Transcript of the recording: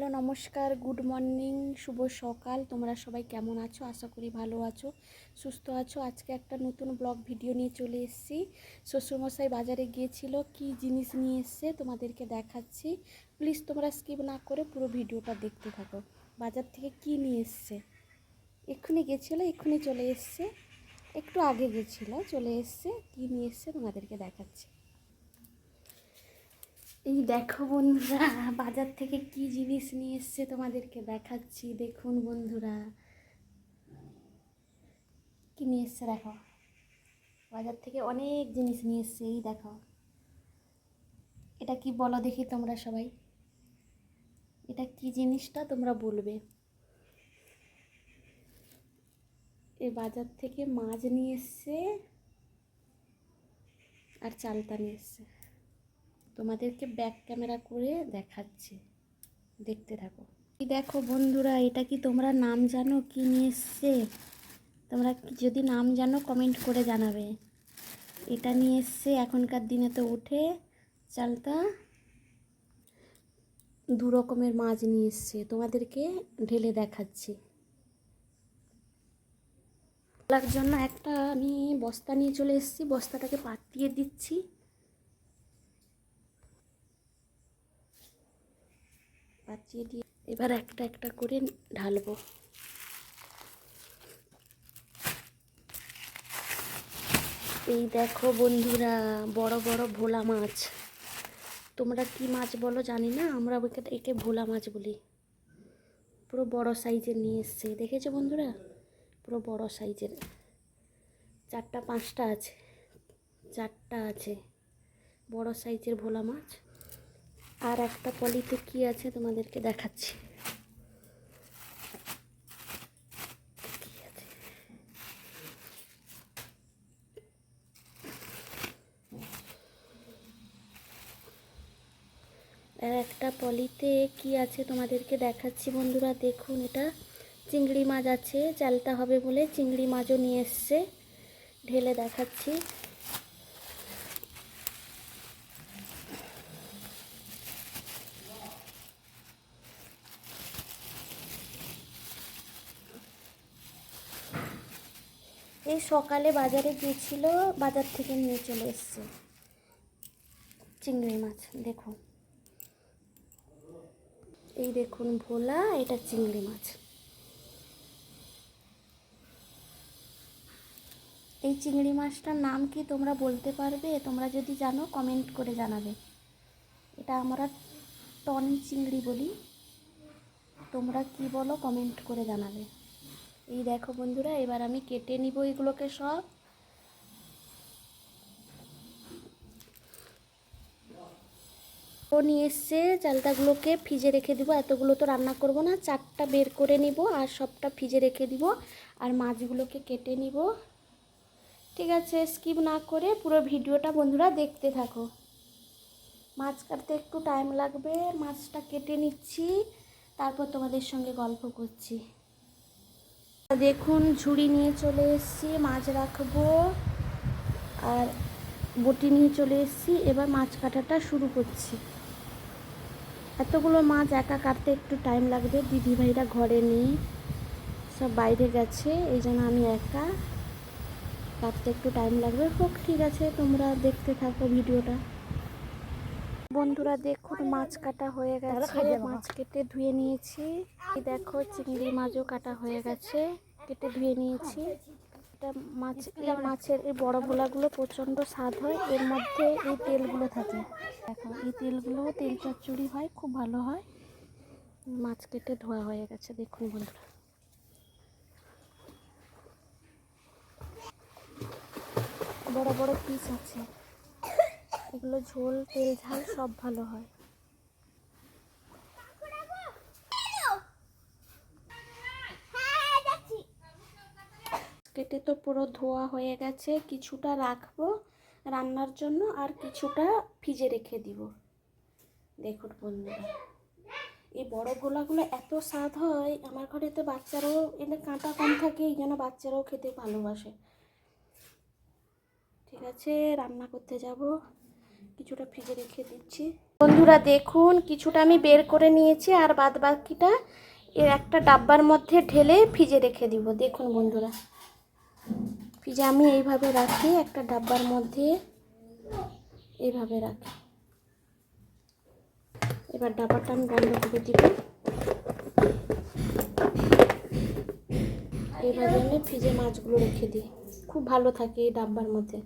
Hello, নমস্কার, good morning, শুভ সকাল। তোমরা সবাই কেমন আছো? আশা করি ভালো আছো, সুস্থ আছো। আজকে একটা নতুন ব্লগ ভিডিও নিয়ে চলে এসেছি। শ্বশুরমশাই বাজারে গিয়েছিল, কি জিনিস নিয়ে এসছে তোমাদেরকে দেখাচ্ছি। প্লিজ তোমরা স্কিপ না করে পুরো ভিডিওটা দেখতে থাকো। বাজার থেকে কি নিয়ে এসছে? এক্ষুনি গেছিল, এক্ষুনি চলে এসছে। একটু আগে গেছিল, চলে এসছে, কি নিয়ে এসছে তোমাদেরকে দেখাচ্ছি। এই দেখো বন্ধুরা, বাজার থেকে কি জিনিস নিয়ে এসছে তোমাদেরকে দেখাচ্ছি। দেখুন বন্ধুরা, কি নিয়ে এসছে দেখো। বাজার থেকে অনেক জিনিস নিয়ে এসছে, এই দেখো। এটা কি বলো দেখি তোমরা সবাই। এটা কি জিনিসটা তোমরা বলবে? এ বাজার থেকে মাছ নিয়ে এসছে আর চালতা নিয়ে এসছে। তোমাদেরকে ব্যাক ক্যামেরা করে দেখাচ্ছে। দেখতে থাকো। দেখো বন্ধুরা, এটা কি তোমরা নাম জানো কি নিয়ে এসছে? তোমরা যদি নাম জানো কমেন্ট করে জানাবে। এটা নিয়ে এসছে এখনকার দিনে তো উঠে চালতা দু রকমের মাছ নিয়ে এসছে। তোমাদেরকে ঢেলে দেখাচ্ছি। জন্য একটা আমি বস্তা নিয়ে চলে এসেছি। বস্তাটাকে পাতিয়ে দিচ্ছি। পাচিয়ে দিয়ে এবার একটা একটা করে ঢালবো। এই দেখো বন্ধুরা, বড় বড় ভোলা মাছ। তোমরা কি মাছ বলো জানি না, আমরা একে ভোলা মাছ বলি। পুরো বড় সাইজের নিয়ে এসছে। দেখেছ বন্ধুরা? পুরো বড় সাইজের। চারটা, পাঁচটা আছে। চারটা আছে। বড় সাইজের ভোলা মাছ। আর একটা পলিতে কি আছে তোমাদেরকে দেখাচ্ছি। আর একটা পলিতে কি আছে তোমাদেরকে দেখাচ্ছি বন্ধুরা, দেখুন এটা। চিংড়ি মাছ আছে চালতা হবে বলে চিংড়ি মাছও নিয়ে এসছে। ঢেলে দেখাচ্ছি। এই সকালে বাজারে গিয়েছিল, বাজার থেকে নিয়ে চলে এসছে। চিংড়ি মাছ দেখুন এই দেখুন ভোলা, এটা চিংড়ি মাছ। এই চিংড়ি মাছটার নাম কি তোমরা বলতে পারবে? তোমরা যদি জানো কমেন্ট করে জানাবে। এটা আমরা টন চিংড়ি বলি। তোমরা কি বলো কমেন্ট করে জানাবে। এই দেখো বন্ধুরা, এবার আমি কেটে নিব এগুলোকে সব। ও নিয়ে এসছে চালতাগুলোকে ফ্রিজে রেখে দিব। এতগুলো তো রান্না করব না, চারটা বের করে নিব আর সবটা ফ্রিজে রেখে দিব আর মাছগুলোকে কেটে নিব। ঠিক আছে, স্কিপ না করে পুরো ভিডিওটা বন্ধুরা দেখতে থাকো। মাছ কাটতে একটু টাইম লাগবে, মাছটা কেটে নিচ্ছি, তারপর তোমাদের সঙ্গে গল্প করছি। দেখুন, ঝুড়ি নিয়ে চলে এসেছি, মাছ রাখব। আর বটি নিয়ে চলে এসেছি, এবার মাছ কাটাটা শুরু করছি। এতগুলো মাছ একা কাটতে একটু টাইম লাগবে দিদি ভাইরা ঘরে নেই, সব বাইরে গেছে, এই জন্য আমি একা কাটতে একটু টাইম লাগবে। হোক, ঠিক আছে, তোমরা দেখতে থাকো ভিডিওটা। বন্ধুরা দেখুন মাছ কাটা হয়ে গেছে মাছ কেটে ধুয়ে নিয়েছি। দেখো চিংড়ি মাছও কাটা হয়ে গেছে কেটে ধুয়ে নিয়েছি। এটা মাছ এই মাছের এই বড় ভোলাগুলো প্রচণ্ড স্বাদ হয় এর মধ্যে এই তেলগুলো থাকে। দেখো এই তেলগুলো তেল চচ্চড়ি হয় খুব ভালো হয়। মাছ কেটে ধোয়া হয়ে গেছে দেখুন বন্ধুরা। বড় বড় পিস আছে। এগুলো ঝোল, তেল, ঝাল সব ভালো হয়। কেটে তো পুরো ধোয়া হয়ে গেছে, কিছুটা রাখব রান্নার জন্য আর কিছুটা ফ্রিজে রেখে দিব। দেখুন বন্ধুরা, এই বড় গোলাগুলো এত স্বাদ হয়, আমার ঘরে তো বাচ্চারাও এদের কাঁটা কম থাকে, এই জন্য বাচ্চারাও খেতে ভালোবাসে। ঠিক আছে, রান্না করতে যাব। কিছুটা ফ্রিজে রেখে দিচ্ছি। বন্ধুরা দেখুন, কিছুটা আমি বের করে নিয়েছি আর বাদ বাকিটা এর একটা ডাব্বার মধ্যে ঢেলে ফ্রিজে রেখে দিব। দেখুন বন্ধুরা, ফ্রিজে আমি এইভাবে রাখি, একটা ডাব্বার মধ্যে এইভাবে রাখি। এবার ডাব্বাটা আমি বন্ধ করে দিব। এইভাবে আমি ফ্রিজে মাছগুলো রেখে দিই। খুব ভালো থাকে এই ডাব্বার মধ্যে।